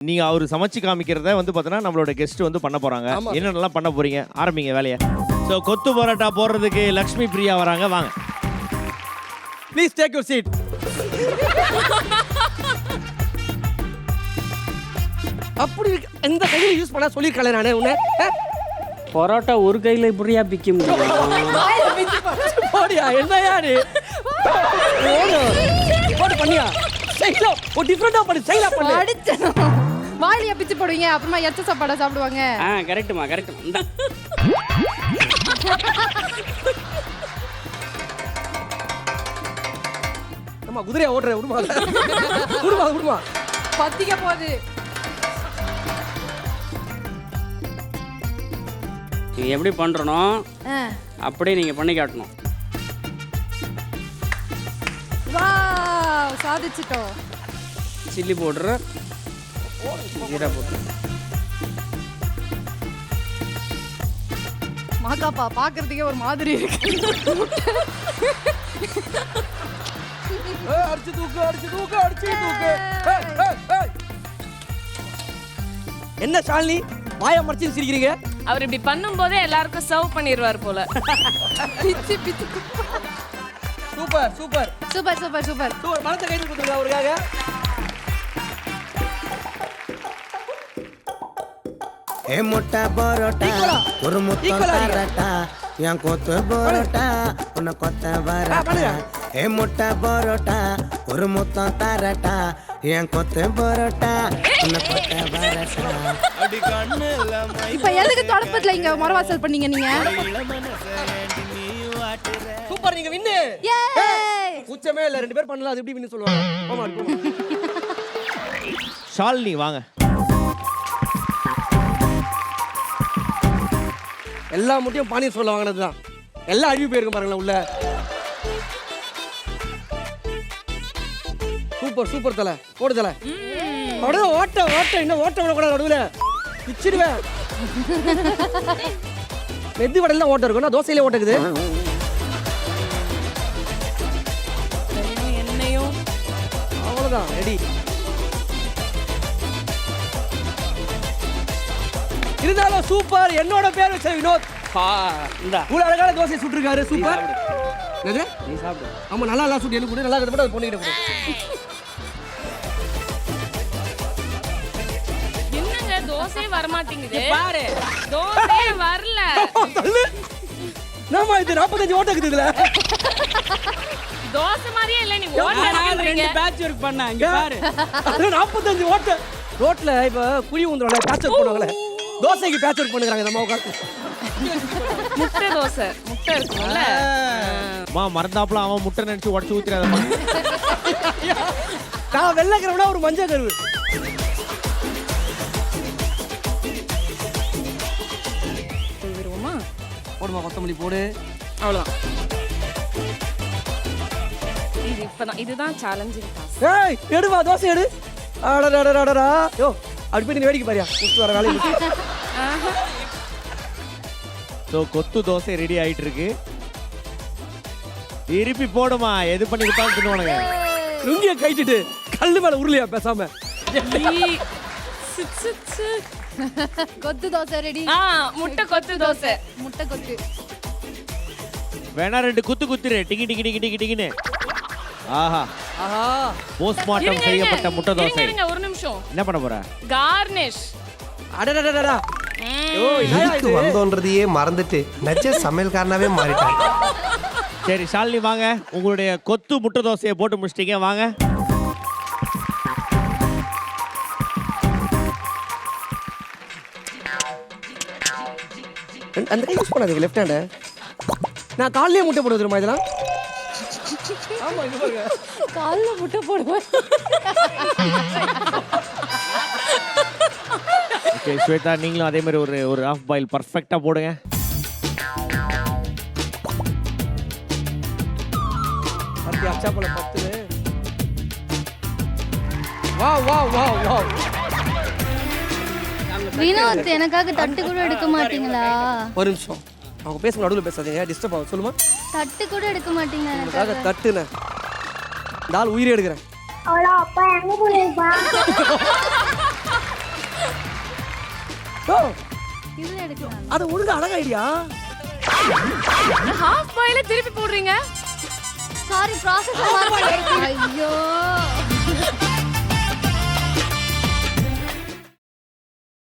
நீங்க அவரு சமைச்சு காமிக்கிறத வந்து பார்த்தோன்னா நம்மளோட கெஸ்ட் வந்து பண்ண போறாங்க. ஆமா. என்னென்னலாம் பண்ண போறீங்க? ஆரம்பிங்க வேலையை. ஸோ கொத்து பரோட்டா போடுறதுக்கு லக்ஷ்மி பிரியா வராங்க. வாங்க. ப்ளீஸ் டேக் யூர் சீட் அப்படி இருக்கு. இந்த கையில் யூஸ் பண்ண சொல்லியிருக்கல நானே உன்னை? பரோட்டா ஒரு கையில் இப்படியா பிக்க முடியும் போடியா என்னையா நீ? பண்ணியா? சைலா ஒரு டிஃபரெண்டா பண்ணு சைலா பண்ணு. அடிச்சேன். வாயில பிச்சு போடுவீங்க அப்புறமா எச்ச சாப்பாடா சாப்பிடுவாங்க. ஆ கரெக்டுமா கரெக்டுமா இந்த. நம்ம குதிரையா ஓடுற விடுமா? விடுமா விடுமா? பத்திக்க போகுது. நீங்கள் எப்படி பண்ணுறனோ ஆ. அப்படியே நீங்கள் பண்ணி காட்டணும். சாதிச்சிட்டோம். Chilli powder jeera powder. Ma Ka Pa பாக்குறதுக்கே ஒரு மாதிரி இருக்கு. அடிச்சு தூக்கு அடிச்சு தூக்கு அடிச்சு தூக்கு. என்ன ஷாலினி வாயை மறைச்சு சிரிக்கிறீங்க? அவர் இப்படி பண்ணும்போதே எல்லாருக்கும் சர்வ் பண்ணிடுவார் போல. பிச்சு பிச்சு. Super super. Super super super. Super. மனத்தை கைது கொடுத்துருங்க அவருக்காக. ஏ முட்டை பரோட்டா? ஒரு நீங்க? தரட்டா என் கொத்து பரோட்டா உன்னை கொத்த வரட்டா. ஏ முட்டை பரோட்டா ஒரு முத்தம் தரட்டா என் கொத்து பரோட்டா உன்னை கொத்த வரட்டா இப்ப எதுக்கு தொடப்பத்துல இங்க மரவாசல் பண்ணீங்க நீங்க? சூப்பர் நீங்க வின்னு. ஏய் உச்சமே இல்ல. ரெண்டு பேர் பண்ணலாம் அது எப்படி வின்னு சொல்லுவாங்க? போமா ஷாலினி வாங்க. எல்லா முட்டையும் பானி சொல்ல வாங்கினது தான் எல்லாம் அழிவு போயிருக்கும் பாருங்களேன் உள்ள. சூப்பர் சூப்பர் தலை. போடு தலை. அப்படியே ஓட்ட ஓட்ட. இன்னும் ஓட்ட விடக்கூடாது நடுவில். பிச்சிடுவேன் மெத்தி வடையில ஓட்ட இருக்கும். நான் தோசையிலே ஓட்ட அவ்வளோதான் ரெடி இருந்தாலும் சூப்பர் என்னோட பேர் வச்ச வினோத். இவ்வளோ அழகான தோசை சுட்டுருக்காரு சூப்பர் என்னது? நீ சாப்பிடு. ஆமா நல்லா நல்லா சுட்டு எனக்கு கூட நல்லா இருக்கிறது மட்டும் அது பொண்ணுகிட்ட கொடு. என்னங்க தோசையே வரமாட்டேங்குது? பாரு. தோசையே வரல. நாம இது நாற்பத்தஞ்சு ஓட்ட இருக்குது இதுல? தோசை மாதிரியே இல்ல நீ நான் ஓடுறீங்க ரெண்டு பேட்ச் ஒர்க் பண்ணேன் இங்க பாரு. அது நாற்பத்தஞ்சு ஓட்ட. ரோட்ல இப்ப குழி ஊந்துறோம்ல பேட்ச் ஒர்க் பண்ணுவாங்களே தோசைக்கு பேட்ச் ஒர்க் பண்ணுறாங்க நம்ம உட்காந்து முட்டை தோசை முட்டை இருக்கும்ல. மா மறந்தாப்புல அவன் முட்டை நினைச்சு உடச்சு ஊத்திராதம்மா நான் வெள்ளை கருவுனா ஒரு மஞ்சள் கருவு. போடுமா கொத்தமல்லி போடு. அவ்வளவுதான். இது இப்பதான் இதுதான் சேலஞ்சிங் டாஸ்க் ஏய் எடுவா தோசை எடு. அடடடடடா யோ அப்படி போய் நீ வேடிக்கை பாரியா? முடிச்சு வர வேலையை. ஸோ கொத்து தோசை ரெடி ஆயிட்டு இருக்கு திருப்பி போடுமா எது பண்ணி கொடுத்தாலும் தின்னுவானுங்க லுங்கிய கைட்டிட்டு கல்லு மேல உருளையா பேசாம. கொத்து தோசை ரெடி ஆ முட்டை கொத்து தோசை. முட்டை கொத்து. வேணா ரெண்டு குத்து குத்துரு. டிங்கி டிங்கி டிங்கி டிங்கி டிங்கின்னு. ஆஹா. ஆஹா. போஸ்ட்மார்ட்டம் செய்யப்பட்ட. முட்டை தோசை இருங்க, ஒரு நிமிஷம். என்ன பண்ண போற? கார்னிஷ் அடடடடடா. யோ என்னடா எதுக்கு இது? வந்தோன்றதையே மறந்துட்டு நச்ச சமையல்காரனாவே மாறிட்டான். சரி ஷாலினி வாங்க. உங்களுடைய கொத்து முட்டை தோசையை போட்டு முடிச்சிட்டீங்க. வாங்க. அந்த- அந்த கை யூஸ் பண்ணாதீங்க லெஃப்ட் ஹேண்ட் நான் காலையிலே முட்டை போடுவது தெரியுமா இதெல்லாம்? ஆமா இது பாருங்க கால்ல முட்டை போடுவேன் ஓகே ஸ்வேதா நீங்களும் அதே மாதிரி ஒரு ஒரு ஆஃப் பாயில் பர்ஃபெக்டா போடுங்க பத்து அச்சா போல பத்து வா வா வா வா வினோத் எனக்காக தட்டு கூட எடுக்க மாட்டீங்களா ஒரு நிமிஷம் அவங்க பேசுங்க நடுவில் பேசாதீங்க. டிஸ்டர்ப் ஆகும்? சொல்லுமா? தட்டு கூட எடுக்க மாட்டீங்க உங்களுக்காக தட்டுன இந்த உயிரே எடுக்கிறேன். ஓ இதுல அழகா ஐடியா? ஒழுங்கா அழகாயிடியா ஹாஃப் பாயில திருப்பி போடுறீங்க? சாரி ப்ராசஸ் ஐயோ.